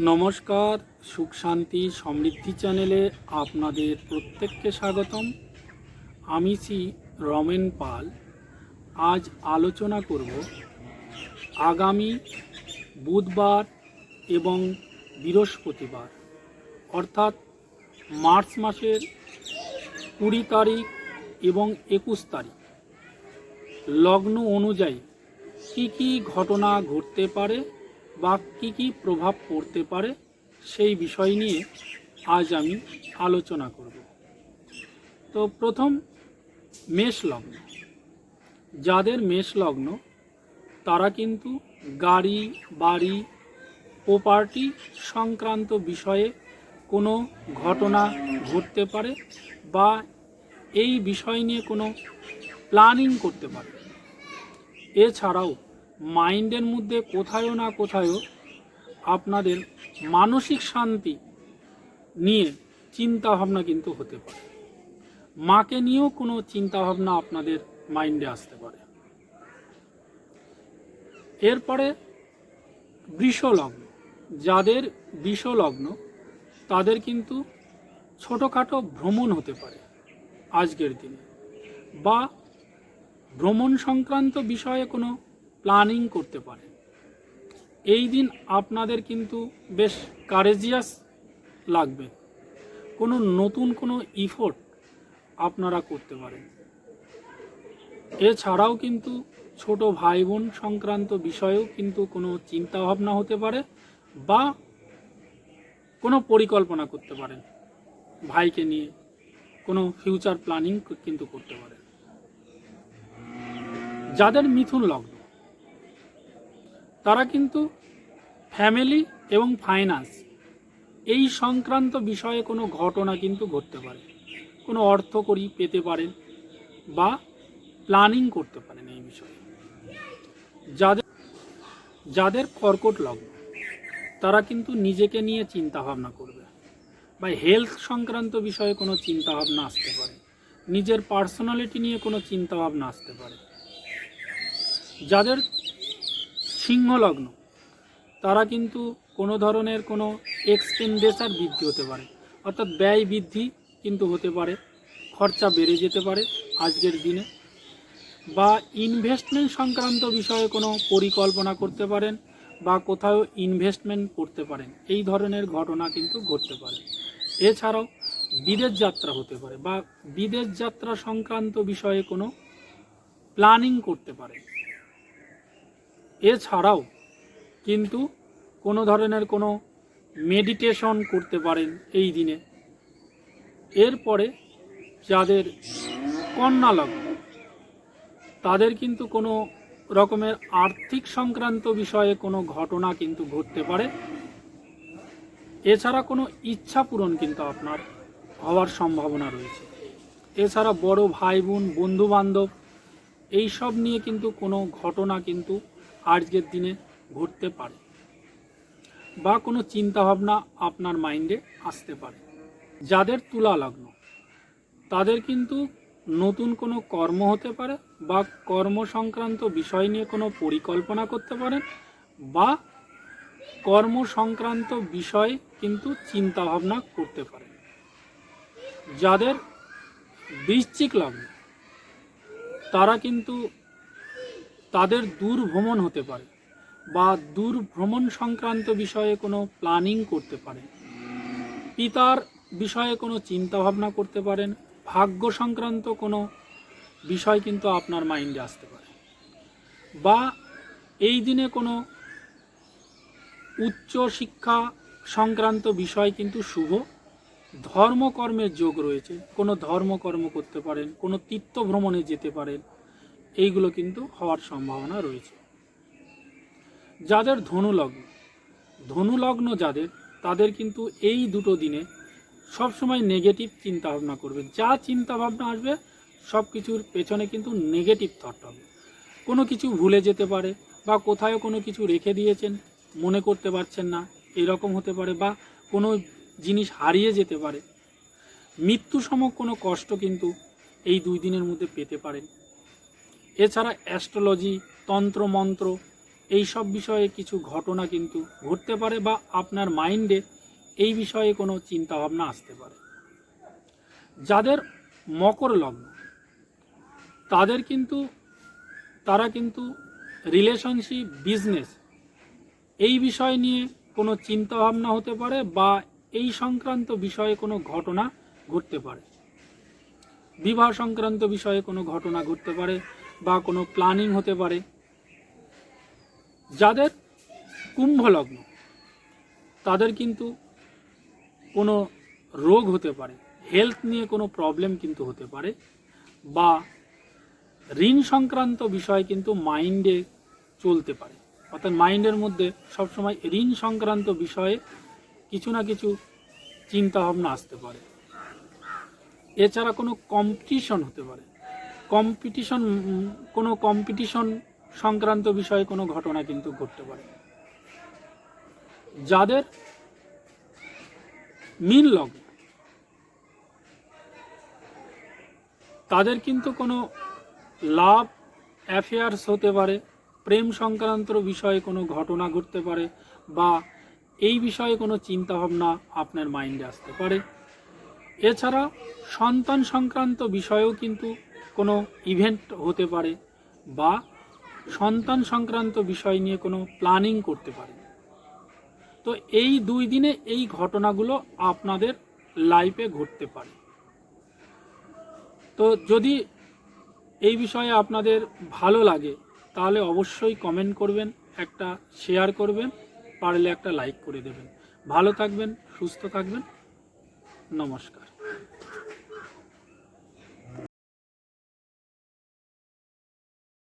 নমস্কার, সুখ শান্তি সমৃদ্ধি চ্যানেলে আপনাদের প্রত্যেককে স্বাগতম। আমি শ্রী রমেন পাল। আজ আলোচনা করব আগামী বুধবার এবং বৃহস্পতিবার, অর্থাৎ মার্চ মাসের কুড়ি তারিখ এবং একুশ তারিখ। লগ্ন অনুযায়ী কি কি ঘটনা ঘটতে পারে বা কি কি প্রভাব পড়তে পারে সেই বিষয় নিয়ে আজ আমি আলোচনা করব। তো প্রথম মেষ লগ্ন। যাদের মেষ লগ্ন, তারা কিন্তু গাড়ি, বাড়ি প্রপার্টি সংক্রান্ত বিষয়ে কোনো ঘটনা ঘটতে পারে বা এই বিষয় নিয়ে কোনো প্ল্যানিং করতে পারে। এছাড়াও মাইন্ডের মধ্যে কোথায়ও না কোথায়ও আপনাদের মানসিক শান্তি নিয়ে চিন্তা ভাবনা কিন্তু হতে পারে। মাকে নিয়েও কোনো চিন্তা ভাবনা আপনাদের মাইন্ডে আসতে পারে। এরপরে বৃষলগ্ন। যাদের বৃষলগ্ন, তাদের কিন্তু ছোটোখাটো ভ্রমণ হতে পারে আজকের দিনে। বা ভ্রমণ সংক্রান্ত বিষয়ে কোনো প্ল্যানিং করতে পারে। এই দিন আপনাদের কিন্তু বেশ কারেজিয়াস লাগবে। কোনো নতুন কোনো ইফোর্ট আপনারা করতে পারেন। এছাড়াও কিন্তু ছোট ভাই বোন সংক্রান্ত বিষয়েও কিন্তু কোনো চিন্তা ভাবনা হতে পারে বা কোনো পরিকল্পনা করতে পারেন। ভাইকে নিয়ে কোনো ফিউচার প্ল্যানিং কিন্তু করতে পারেন। যাদের মিথুন লগ্ন তারা কিন্তু ফ্যামিলি এবং ফাইন্যান্স, এই সংক্রান্ত বিষয়ে কোনো ঘটনা কিন্তু ঘটতে পারে। কোনো অর্থ করি পেতে পারেন বা প্ল্যানিং করতে পারেন এই বিষয়ে। যাদের যাদের কর্কট লগ্ন, তারা কিন্তু নিজেকে নিয়ে চিন্তা ভাবনা করবে বা হেলথ সংক্রান্ত বিষয়ে কোনো চিন্তা ভাবনা আসতে পারে। নিজের পার্সোনালিটি নিয়ে কোনো চিন্তা ভাবনা আসতে পারে। যাদের সিংহ লগ্ন তারা কিন্তু কোনো ধরনের কোনো এক্সপেন্ডিচার বৃদ্ধি হতে পারে। অর্থাৎ ব্যয় বৃদ্ধি কিন্তু হতে পারে, খরচা বেড়ে যেতে পারে আজকের দিনে। বা ইনভেস্টমেন্ট সংক্রান্ত বিষয়ে কোনো পরিকল্পনা করতে পারেন বা কোথাও ইনভেস্টমেন্ট করতে পারেন। এই ধরনের ঘটনা কিন্তু ঘটতে পারে। এছাড়াও বিদেশ যাত্রা হতে পারে বা বিদেশ যাত্রা সংক্রান্ত বিষয়ে কোনো প্ল্যানিং করতে পারে এছাড়াও কিন্তু কোনো ধরনের কোনো মেডিটেশন করতে পারেন এই দিনে। এরপরে যাদের কন্যা লগ্ন, তাদের কিন্তু কোনো রকমের আর্থিক সংক্রান্ত বিষয়ে কোনো ঘটনা কিন্তু ঘটতে পারে। এছাড়া কোনো ইচ্ছা পূরণ কিন্তু আপনার হওয়ার সম্ভাবনা রয়েছে। এছাড়া বড় ভাই বোন বন্ধু বান্ধব এইসব নিয়ে কিন্তু কোনো ঘটনা কিন্তু আজকের দিনে ঘটতে পারে বা কোনো চিন্তাভাবনা আপনার মাইন্ডে আসতে পারে। যাদের তুলা লগ্ন, তাদের কিন্তু নতুন কোনো কর্ম হতে পারে বা কর্ম সংক্রান্ত বিষয় নিয়ে কোনো পরিকল্পনা করতে পারেন বা কর্ম সংক্রান্ত বিষয় কিন্তু চিন্তাভাবনা করতে পারেন। যাদের বৃশ্চিক লগ্ন, তারা কিন্তু তাদের দূর ভ্রমণ হতে পারে বা দূর ভ্রমণ সংক্রান্ত বিষয়ে কোনো প্ল্যানিং করতে পারেন পিতার বিষয়ে কোনো চিন্তা ভাবনা করতে পারেন, ভাগ্য সংক্রান্ত কোনো বিষয় কিন্তু আপনার মাইন্ডে আসতে পারে। বা এই দিনে কোনো উচ্চ শিক্ষা সংক্রান্ত বিষয় কিন্তু শুভ, ধর্মকর্মের যোগ রয়েছে। কোনো ধর্মকর্ম করতে পারেন, কোনো তীর্থ ভ্রমণে যেতে পারেন এইগুলো কিন্তু হওয়ার সম্ভাবনা রয়েছে। যাদের ধনুলগ্ন ধনুলগ্ন যাদের, তাদের কিন্তু এই দুটো দিনে সবসময় নেগেটিভ চিন্তা ভাবনা করবে। যা চিন্তাভাবনা আসবে সব কিছুর পেছনে কিন্তু নেগেটিভ থট হবে। কোনো কিছু ভুলে যেতে পারে বা কোথাও কোনো কিছু রেখে দিয়েছেন, মনে করতে পারছেন না, এরকম হতে পারে বা কোনো জিনিস হারিয়ে যেতে পারে। মৃত্যু সম কোনো কষ্ট কিন্তু এই দুই দিনের মধ্যে পেতে পারেন। এছাড়া অ্যাস্ট্রোলজি তন্ত্র মন্ত্র এই সব বিষয়ে কিছু ঘটনা কিন্তু ঘটতে পারে বা আপনার মাইন্ডে এই বিষয়ে কোনো চিন্তাভাবনা আসতে পারে। যাদের মকর লগ্ন, তাদের কিন্তু, তারা কিন্তু রিলেশনশিপ বিজনেস এই বিষয় নিয়ে কোনো চিন্তাভাবনা হতে পারে বা এই সংক্রান্ত বিষয়ে কোনো ঘটনা ঘটতে পারে। বিবাহ সংক্রান্ত বিষয়ে কোনো ঘটনা ঘটতে পারে বা কোনো প্ল্যানিং হতে পারে। যাদের কুম্ভ লগ্ন তাদের কিন্তু কোনো রোগ হতে পারে হেলথ নিয়ে কোনো প্রবলেম কিন্তু হতে পারে বা ঋণ সংক্রান্ত বিষয় কিন্তু মাইন্ডে চলতে পারে। অর্থাৎ মাইন্ডের মধ্যে সবসময় ঋণ সংক্রান্ত বিষয়ে কিছু না কিছু চিন্তা ভাবনা আসতে পারে। এছাড়া কোনো কম্পিটিশন হতে পারে। কম্পিটিশন কোনো কম্পিটিশন সংক্রান্ত বিষয়ে কোনো ঘটনা কিন্তু ঘটতে পারে। যাদের মিল লগ্ন তাদের কিন্তু কোনো লাভ অ্যাফেয়ার্স হতে পারে, প্রেম সংক্রান্ত বিষয়ে কোনো ঘটনা ঘটতে পারে বা এই বিষয়ে কোনো চিন্তাভাবনা আপনার মাইন্ডে আসতে পারে। এছাড়া সন্তান সংক্রান্ত বিষয়েও কিন্তু কোনো ইভেন্ট হতে পারে বা সন্তান সংক্রান্ত বিষয় নিয়ে কোনো প্ল্যানিং করতে পারে। তো এই দুই দিনে এই ঘটনাগুলো আপনাদের লাইফে ঘটতে পারে। তো যদি এই বিষয়ে আপনাদের ভালো লাগে, তাহলে অবশ্যই কমেন্ট করবেন, একটা শেয়ার করবেন, পারলে একটা লাইক করে দেবেন। ভালো থাকবেন, সুস্থ থাকবেন। নমস্কার।